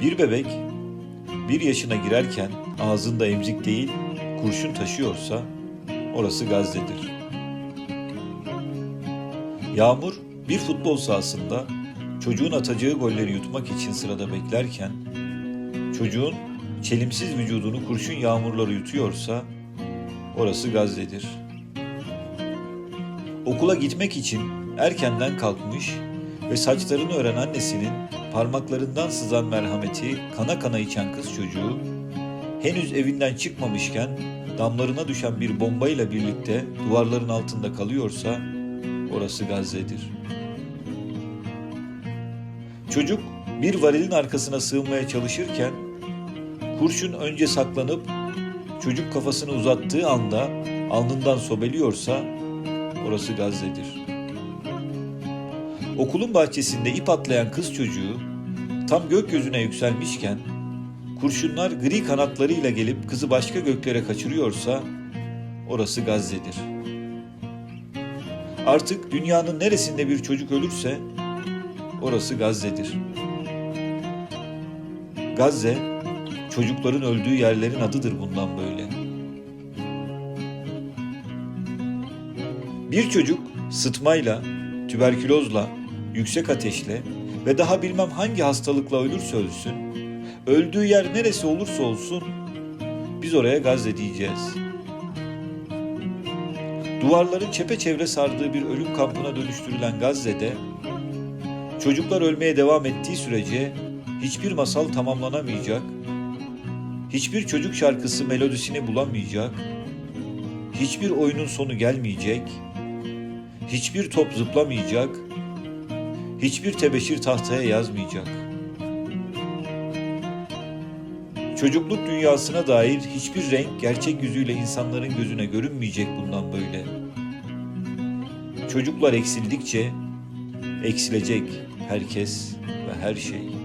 Bir bebek bir yaşına girerken ağzında emzik değil kurşun taşıyorsa orası Gazze'dir. Yağmur bir futbol sahasında çocuğun atacağı golleri yutmak için sırada beklerken çocuğun çelimsiz vücudunu kurşun yağmurları yutuyorsa orası Gazze'dir. Okula gitmek için erkenden kalkmış ve saçlarını ören annesinin parmaklarından sızan merhameti kana kana içen kız çocuğu henüz evinden çıkmamışken damlarına düşen bir bombayla birlikte duvarların altında kalıyorsa orası Gazze'dir. Çocuk bir varilin arkasına sığınmaya çalışırken kurşun önce saklanıp çocuk kafasını uzattığı anda alnından sobeliyorsa orası Gazze'dir. Okulun bahçesinde ip atlayan kız çocuğu tam gökyüzüne yükselmişken kurşunlar gri kanatlarıyla gelip kızı başka göklere kaçırıyorsa orası Gazze'dir. Artık dünyanın neresinde bir çocuk ölürse orası Gazze'dir. Gazze çocukların öldüğü yerlerin adıdır bundan böyle. Bir çocuk sıtmayla, tüberkülozla, yüksek ateşle ve daha bilmem hangi hastalıkla ölürse ölsün, öldüğü yer neresi olursa olsun biz oraya Gazze diyeceğiz. Duvarların çepeçevre sardığı bir ölüm kampına dönüştürülen Gazze'de çocuklar ölmeye devam ettiği sürece hiçbir masal tamamlanamayacak, hiçbir çocuk şarkısı melodisini bulamayacak, hiçbir oyunun sonu gelmeyecek, hiçbir top zıplamayacak, hiçbir tebeşir tahtaya yazmayacak. Çocukluk dünyasına dair hiçbir renk gerçek yüzüyle insanların gözüne görünmeyecek bundan böyle. Çocuklar eksildikçe eksilecek herkes ve her şey.